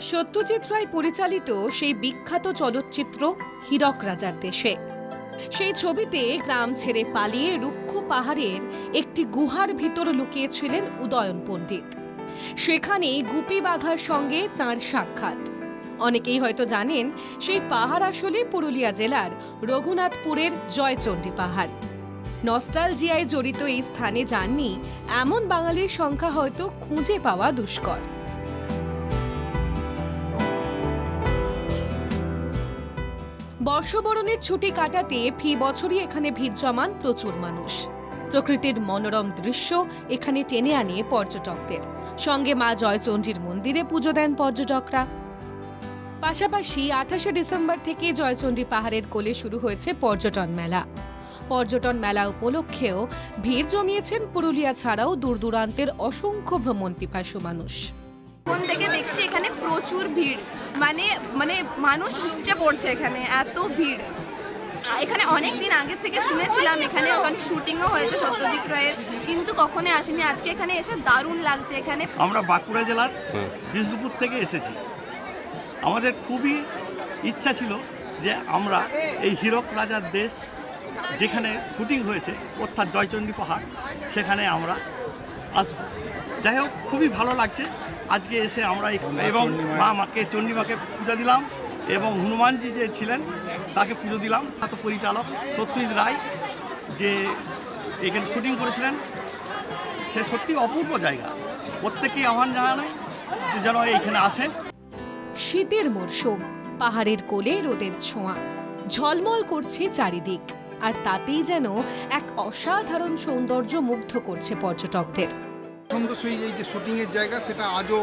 সত্যজিৎ রায় পরিচালিত সেই বিখ্যাত চলচ্চিত্র হীরক রাজার দেশে। সেই ছবিতে গ্রাম ছেড়ে পালিয়ে রুক্ষ পাহাড়ের একটি গুহার ভিতর লুকিয়েছিলেন উদয়ন পণ্ডিত। সেখানেই গুপি বাঘার সঙ্গে তার সাক্ষাৎ। অনেকেই হয়তো জানেন, সেই পাহাড় আসলে পুরুলিয়া জেলার রঘুনাথপুরের জয়চণ্ডী পাহাড়। নস্টালজিয়ায় জড়িত এই স্থানে যাননি, এমন বাঙালির সংখ্যা হয়তো খুঁজে পাওয়া দুষ্কর। বর্ষবরণের ছুটি কাটাতে ফি বছরই এখানে ভিড় জমান প্রচুর মানুষ। প্রকৃতির মনোরম দৃশ্য এখানে টেনে আনে পর্যটকদের। সঙ্গে মা জয়চণ্ডীর মন্দিরে পুজো দেন পর্যটকরা। পাশাপাশি আঠাশে ডিসেম্বর থেকে জয়চণ্ডী পাহাড়ের কোলে শুরু হয়েছে পর্যটন মেলা। পর্যটন মেলা উপলক্ষেও ভিড় জমিয়েছেন পুরুলিয়া ছাড়াও দূর দূরান্তের অসংখ্য ভ্রমণ পিপাসু মানুষ দেখছি এখানে? প্রচুর ভিড়। মানে মানে মানুষ উপচে পড়ছে এখানে এত ভিড়। এখানে অনেক দিন আগে থেকে শুনেছিলাম এখানে অনেক শুটিংও হয়েছে সত্যজিৎ রায়ের কিন্তু কখনোই আসিনি। আজকে এখানে এসে দারুণ লাগছে এখানে। আমরা বাঁকুড়া জেলার বিষ্ণুপুর থেকে এসেছি। আমাদের খুবই ইচ্ছা ছিল যে আমরা এই হীরক রাজার দেশ যেখানে শুটিং হয়েছে অর্থাৎ জয়চণ্ডী পাহাড় সেখানে আমরা আসব। যাই হোক খুবই ভালো লাগছে। আজকে এসে আমরা এবং মা মাকে চণ্ডীমাকে পূজা দিলাম এবং হনুমানজি যে ছিলেন, তাকে পুজো দিলাম। এত পরিচালক সত্যজিৎ রায়, যে এখানে শুটিং করেছিলেন। সে সত্যি অপূর্ব জায়গা। প্রত্যেকেই আহ্বান জানায় যে যেন এইখানে আসেন। শীতের মরশুম, পাহাড়ের কোলে রোদের ছোঁয়া, ঝলমল করছে চারিদিক, আর তাতেই যেন এক অসাধারণ সৌন্দর্য মুগ্ধ করছে পর্যটকদের। পছন্দসই এই যে শুটিংয়ের জায়গা সেটা আজও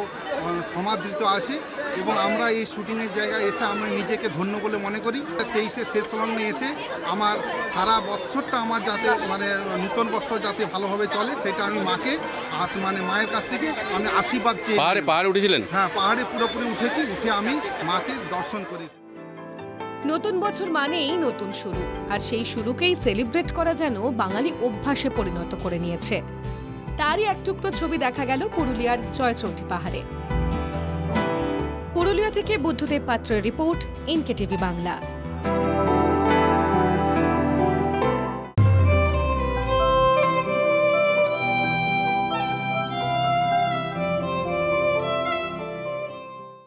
সমাদৃত আছে এবং আমরা এই শুটিংয়ের জায়গায় এসে আমরা নিজেকে ধন্য বলে মনে করি। তেইশে শেষ লগ্নে এসে আমার সারা বৎসরটা আমার যাতে মানে নূতন বৎসর যাতে ভালোভাবে চলে সেটা আমি মাকে আস মানে মায়ের কাছ থেকে আমি আশীর্বাদ চেয়ে পাহাড়ে পাহাড়ে উঠেছিলেন? হ্যাঁ পাহাড়ে পুরোপুরি উঠেছি উঠে আমি মাকে দর্শন করি নতুন বছর মানেই নতুন শুরু আর সেই শুরুকেই সেলিব্রেট করা যেন বাঙালি অভ্যাসে পরিণত করে নিয়েছে। তারই এক টুকরো ছবি দেখা গেল পুরুলিয়ার জয়চৌটি পাহাড়ে। পুরুলিয়া থেকে বুদ্ধদেব পাত্রের রিপোর্ট ইনকে টিভি বাংলা।